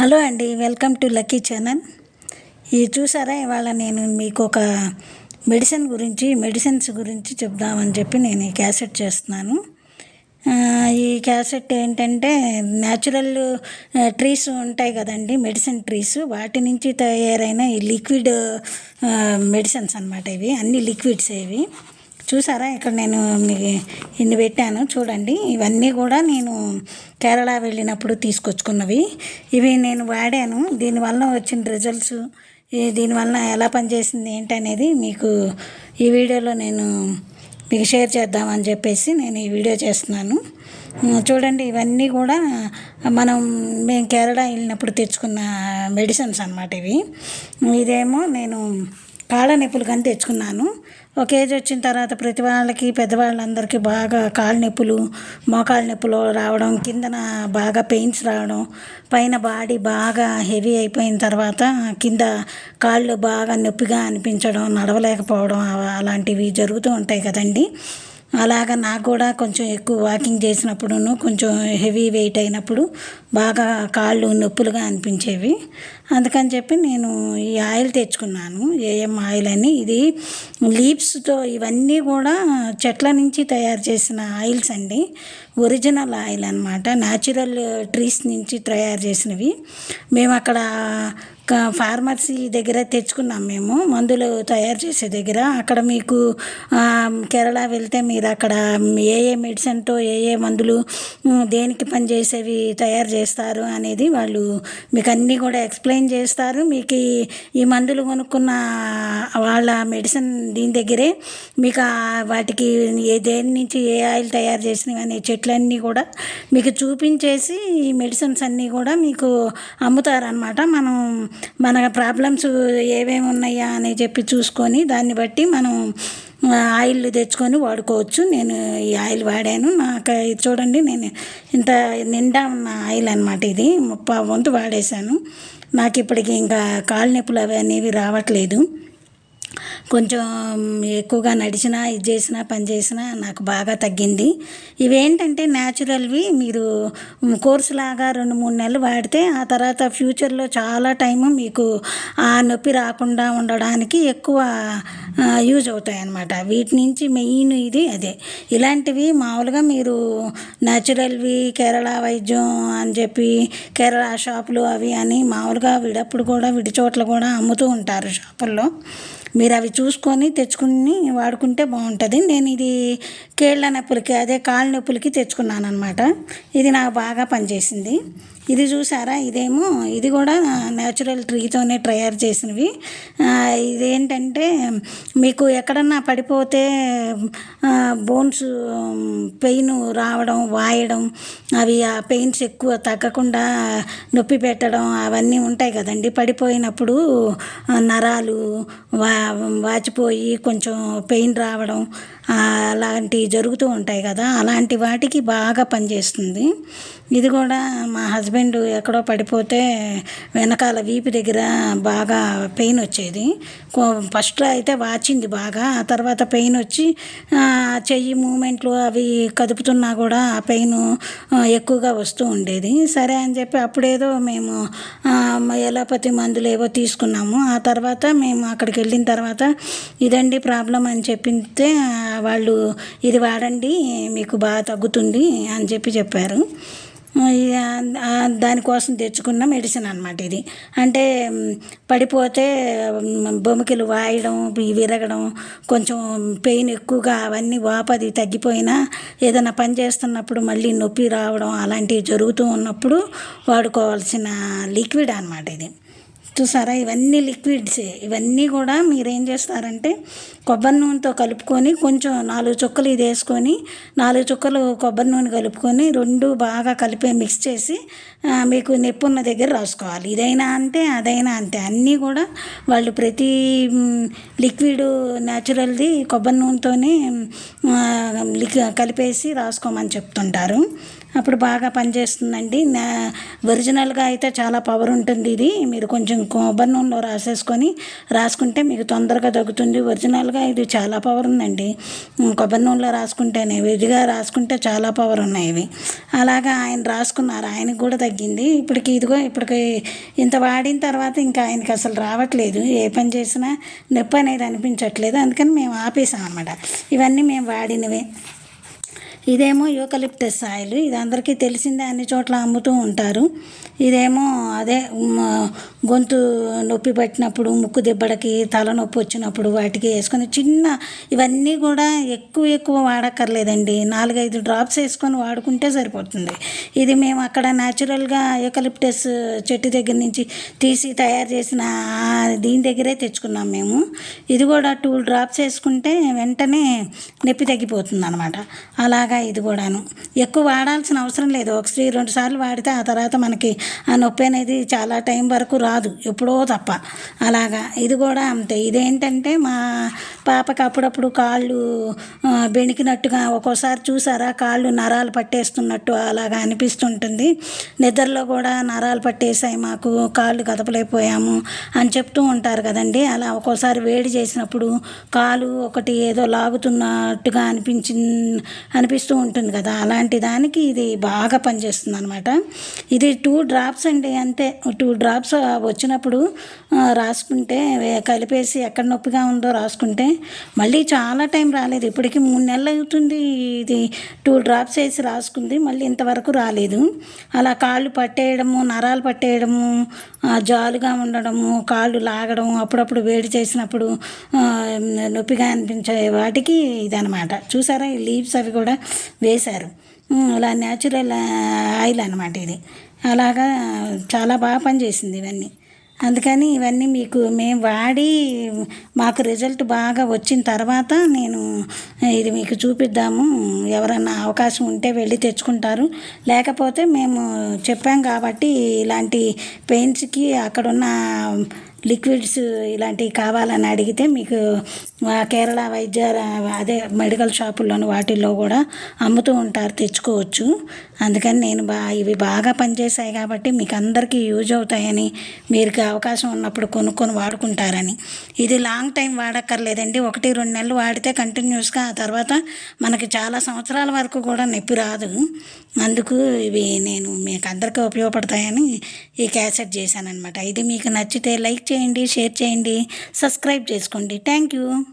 Hello అండి welcome to lucky channel. ఇది చూసారా ఇవాళ నేను మీకు ఒక మెడిసిన్ గురించి మెడిసిన్స్ గురించి చెప్దామని చెప్పి నేను ఈ క్యాసెట్ చేస్తున్నాను. ఈ క్యాసెట్ ఏంటంటే న్యాచురల్ ట్రీస్ ఉంటాయి కదండి మెడిసిన్ ట్రీస్. వాటి నుంచి తయారైన ఈ లిక్విడ్ మెడిసిన్స్ అన్నమాట ఇవి. అన్ని లిక్విడ్స్ ఇవి. చూసారా? ఇక్కడ నేను మీకు ఇన్ని పెట్టాను. చూడండి. ఇవన్నీ కూడా నేను కేరళ వెళ్ళినప్పుడు తీసుకొచ్చుకున్నవి. ఇవి నేను వాడాను. దీనివల్ల వచ్చిన రిజల్ట్స్ దీనివల్ల ఎలా పనిచేసింది ఏంటనేది మీకు ఈ వీడియోలో నేను మీకు షేర్ చేద్దామని చెప్పేసి నేను ఈ వీడియో చేస్తున్నాను. చూడండి. ఇవన్నీ కూడా మనం మేము కేరళ వెళ్ళినప్పుడు తెచ్చుకున్న మెడిసిన్స్ అనమాట ఇవి. ఇదేమో నేను కాళ్ళ నొప్పులు కానీ తెచ్చుకున్నాను. ఒక ఏజ్ వచ్చిన తర్వాత ప్రతి వాళ్ళకి పెద్దవాళ్ళందరికీ బాగా కాళ్ళ నొప్పులు మోకాళ్ళ నొప్పులు రావడం కిందన బాగా పెయిన్స్ రావడం పైన బాడీ బాగా హెవీ అయిపోయిన తర్వాత కింద కాళ్ళు బాగా నొప్పిగా అనిపించడం నడవలేకపోవడం అలాంటివి జరుగుతూ ఉంటాయి కదండి. అలాగా నాకు కూడా కొంచెం ఎక్కువ వాకింగ్ చేసినప్పుడును కొంచెం హెవీ వెయిట్ అయినప్పుడు బాగా కాళ్ళు నొప్పులుగా అనిపించేవి. అందుకని చెప్పి నేను ఈ ఆయిల్ తెచ్చుకున్నాను ఏఎం ఆయిల్ అని. ఇది లీవ్స్తో ఇవన్నీ కూడా చెట్ల నుంచి తయారు చేసిన ఆయిల్స్ అండి. ఒరిజినల్ ఆయిల్ అనమాట న్యాచురల్ ట్రీస్ నుంచి తయారు చేసినవి. మేము అక్కడ ఫార్మసీ దగ్గర తెచ్చుకున్నాం మేము మందులు తయారు చేసే దగ్గర. అక్కడ మీకు కేరళ వెళ్తే మీరు అక్కడ ఏ ఏ మెడిసిన్తో ఏ ఏ మందులు దేనికి పనిచేసేవి తయారు చేస్తారు అనేది వాళ్ళు మీకు అన్నీ కూడా ఎక్స్ప్లెయిన్ చేస్తారు. మీకు ఈ- ఈ మందులు కొనుక్కున్న వాళ్ళ మెడిసిన్ దీని దగ్గరే మీకు వాటికి ఏ దేని నుంచి ఏ ఆయిల్ తయారు చేసినవి అనే చెట్లన్నీ కూడా మీకు చూపించేసి ఈ మెడిసిన్స్ అన్నీ కూడా మీకు అమ్ముతారనమాట మనం మన ప్రాబ్లమ్స్ ఏమేమి ఉన్నాయా అని చెప్పి చూసుకొని దాన్ని బట్టి మనం ఆయిల్ తెచ్చుకొని వాడుకోవచ్చు. నేను ఈ ఆయిల్ వాడాను. నాకు ఇది చూడండి నేను ఇంత నిండా ఉన్న ఆయిల్ అనమాట ఇది. ముప్పై వంతు వాడేశాను. నాకు ఇప్పటికి ఇంకా కాళ్ళ నొప్పులు అవి అనేవి రావట్లేదు. కొంచెం ఎక్కువగా నడిచినా ఇది చేసినా పని చేసినా నాకు బాగా తగ్గింది. ఇవేంటంటే న్యాచురల్వి మీరు కోర్సు లాగా రెండు మూడు నెలలు వాడితే ఆ తర్వాత ఫ్యూచర్లో చాలా టైము మీకు ఆ నొప్పి రాకుండా ఉండడానికి ఎక్కువ యూజ్ అవుతాయి అన్నమాట వీటి నుంచి మెయిన్ ఇది అదే. ఇలాంటివి మామూలుగా మీరు న్యాచురల్వి కేరళ వైద్యం అని చెప్పి కేరళ షాపులు అవి అని మామూలుగా విడప్పుడు కూడా విడి చోట్ల కూడా అమ్ముతూ ఉంటారు షాపుల్లో. మీరు అవి చూసుకొని తెచ్చుకుని వాడుకుంటే బాగుంటుంది. నేను ఇది కేళ్ళ నొప్పులకి అదే కాళ్ళ నొప్పులకి తెచ్చుకున్నాను అనమాట ఇది నాకు బాగా పనిచేసింది. ఇది చూసారా? ఇదేమో ఇది కూడా న్యాచురల్ ట్రీతోనే తయారు చేసినవి. ఇదేంటంటే మీకు ఎక్కడన్నా పడిపోతే బోన్స్ పెయిన్ రావడం వాయడం అవి ఆ పెయిన్స్ ఎక్కువ తగ్గకుండా నొప్పి పెట్టడం అవన్నీ ఉంటాయి కదండి. పడిపోయినప్పుడు నరాలు వా వాచిపోయి కొంచెం పెయిన్ రావడం అలాంటివి జరుగుతూ ఉంటాయి కదా. అలాంటి వాటికి బాగా పనిచేస్తుంది. ఇది కూడా మా హస్బెండ్ ఎక్కడో పడిపోతే వెనకాల వీపు దగ్గర బాగా పెయిన్ వచ్చేది. కో- ఫస్ట్లో అయితే వాచింది బాగా. ఆ తర్వాత పెయిన్ వచ్చి ఆ, చెయ్యి మూమెంట్లు అవి కదుపుతున్నా కూడా ఆ పెయిన్ ఎక్కువగా వస్తూ ఉండేది. సరే అని చెప్పి అప్పుడేదో మేము ఆ, ఎలోపతి మందులు ఏవో తీసుకున్నాము. ఆ తర్వాత మేము అక్కడికి వెళ్ళిన తర్వాత తర్వాత ఇదండి ప్రాబ్లం అని చెప్పితే వాళ్ళు ఇది వాడండి మీకు బాగా తగ్గుతుంది అని చెప్పి చెప్పారు. దానికోసం తెచ్చుకున్న మెడిసిన్ అనమాట ఇది. అంటే పడిపోతే మ్, వాయడం విరగడం కొంచెం పెయిన్ ఎక్కువగా అవన్నీ వాపది తగ్గిపోయినా ఏదైనా పని చేస్తున్నప్పుడు మళ్ళీ నొప్పి రావడం అలాంటివి జరుగుతూ ఉన్నప్పుడు వాడుకోవాల్సిన లిక్విడ్ అనమాట ఇది. చూసారా? ఇవన్నీ లిక్విడ్సే ఇవన్నీ కూడా మీరు ఏం చేస్తారంటే కొబ్బరి నూనెతో కలుపుకొని కొంచెం నాలుగు చుక్కలు ఇది వేసుకొని నాలుగు చుక్కలు కొబ్బరి నూనె కలుపుకొని రెండు బాగా కలిపి మిక్స్ చేసి మీకు నొప్పి ఉన్న దగ్గర రాసుకోవాలి. ఇదైనా అంతే అదైనా అంతే. అన్నీ కూడా వాళ్ళు ప్రతి లిక్విడ్ న్యాచురల్ది కొబ్బరి నూనెతోనే లిక్ కలిపేసి రాసుకోమని చెప్తుంటారు. అప్పుడు బాగా పనిచేస్తుందండి. నా ఒరిజినల్గా అయితే చాలా పవర్ ఉంటుంది ఇది. మీరు కొంచెం కొబ్బరి నూనెలో రాసేసుకొని రాసుకుంటే మీకు తొందరగా తగ్గుతుంది. ఒరిజినల్గా ఇది చాలా పవర్ ఉందండి. కొబ్బరి నూనెలో రాసుకుంటేనే విడిగా రాసుకుంటే చాలా పవర్ ఉన్నాయి ఇవి. అలాగా ఆయన రాసుకున్నారు. ఆయనకు కూడా తగ్గింది. ఇప్పటికి ఇదిగో ఇప్పటికి ఇంత వాడిన తర్వాత ఇంకా ఆయనకి అసలు రావట్లేదు. ఏ పని చేసినా నొప్పి అనేది అనిపించట్లేదు. అందుకని మేము ఆపేసాం అనమాట ఇవన్నీ మేము వాడినవే. ఇదేమో యూకలిప్టస్ ఆయిల్. ఇది అందరికీ తెలిసిందే అన్ని చోట్ల అమ్ముతూ ఉంటారు. ఇదేమో అదే గొంతు నొప్పి పట్టినప్పుడు ముక్కు దిబ్బడకి తలనొప్పి వచ్చినప్పుడు వాటికి వేసుకొని చిన్న ఇవన్నీ కూడా ఎక్కువ ఎక్కువ వాడక్కర్లేదండి. నాలుగైదు డ్రాప్స్ వేసుకొని వాడుకుంటే సరిపోతుంది. ఇది మేము అక్కడ న్యాచురల్గా యూకలిప్టస్ చెట్టు దగ్గర నుంచి తీసి తయారు చేసిన దీని దగ్గరే తెచ్చుకున్నాం మేము. ఇది కూడా టూ డ్రాప్స్ వేసుకుంటే వెంటనే నొప్పి తగ్గిపోతుంది అనమాట అలాగా ఇది కూడాను. ఎక్కువ వాడాల్సిన అవసరం లేదు. ఒకసారి రెండు సార్లు వాడితే ఆ తర్వాత మనకి ఆ నొప్పి అనేది చాలా టైం వరకు రాదు. ఎప్పుడో తప్ప. అలాగా. ఇది కూడా అంతే. ఇదేంటంటే మా పాపకి అప్పుడప్పుడు కాళ్ళు బెణికినట్టుగా ఒక్కోసారి చూసారా? కాళ్ళు నరాలు పట్టేస్తున్నట్టు అలాగా అనిపిస్తుంటుంది. నిద్రలో కూడా నరాలు పట్టేసాయి మాకు కాళ్ళు కదపలేకపోయాము అని చెప్తూ ఉంటారు కదండి. అలా ఒక్కోసారి వేడి చేసినప్పుడు కాలు ఒకటి ఏదో లాగుతున్నట్టుగా అనిపించి అనిపి అనిపిస్తూ ఉంటుంది కదా అలాంటి దానికి ఇది బాగా పనిచేస్తుంది అనమాట ఇది టూ డ్రాప్స్ అండి అంతే. టూ డ్రాప్స్ వచ్చినప్పుడు రాసుకుంటే కలిపేసి ఎక్కడ నొప్పిగా ఉందో రాసుకుంటే మళ్ళీ చాలా టైం రాలేదు. ఇప్పటికి మూడు నెలలు అవుతుంది ఇది టూ డ్రాప్స్ వేసి రాసుకుంది మళ్ళీ ఇంతవరకు రాలేదు. అలా కాళ్ళు పట్టేయడము నరాలు పట్టేయడము జాలుగా ఉండడము కాళ్ళు లాగడం అప్పుడప్పుడు వేడి చేసినప్పుడు నొప్పిగా అనిపించే వాటికి ఇదనమాట చూసారా? ఈ లీవ్స్ అవి కూడా వేశారు. అలా న్యాచురల్ ఆయిల్ అనమాట ఇది. అలాగా చాలా బాగా పనిచేసింది ఇవన్నీ. అందుకని ఇవన్నీ మీకు మేము వాడి మాకు రిజల్ట్ బాగా వచ్చిన తర్వాత నేను ఇది మీకు చూపిద్దాము. ఎవరన్నా అవకాశం ఉంటే వెళ్ళి తెచ్చుకుంటారు. లేకపోతే మేము చెప్పాం కాబట్టి ఇలాంటి పెయిన్స్కి అక్కడున్న లిక్విడ్స్ ఇలాంటివి కావాలని అడిగితే మీకు కేరళ వైద్య అదే మెడికల్ షాపుల్లోని వాటిల్లో కూడా అమ్ముతూ ఉంటారు తెచ్చుకోవచ్చు. అందుకని నేను బా ఇవి బాగా పనిచేశాయి కాబట్టి మీకు అందరికీ యూజ్ అవుతాయని మీరు అవకాశం ఉన్నప్పుడు కొనుక్కొని వాడుకుంటారని. ఇది లాంగ్ టైం వాడక్కర్లేదండి. ఒకటి రెండు నెలలు వాడితే కంటిన్యూస్గా ఆ తర్వాత మనకి చాలా సంవత్సరాల వరకు కూడా నొప్పి రాదు. అందుకు ఇవి నేను మీకు అందరికీ ఉపయోగపడతాయని ఈ క్యాసెట్ చేశాను అనమాట ఇది మీకు నచ్చితే లైక్ చేయండి షేర్ చేయండి సబ్స్క్రైబ్ చేసుకోండి. Thank you.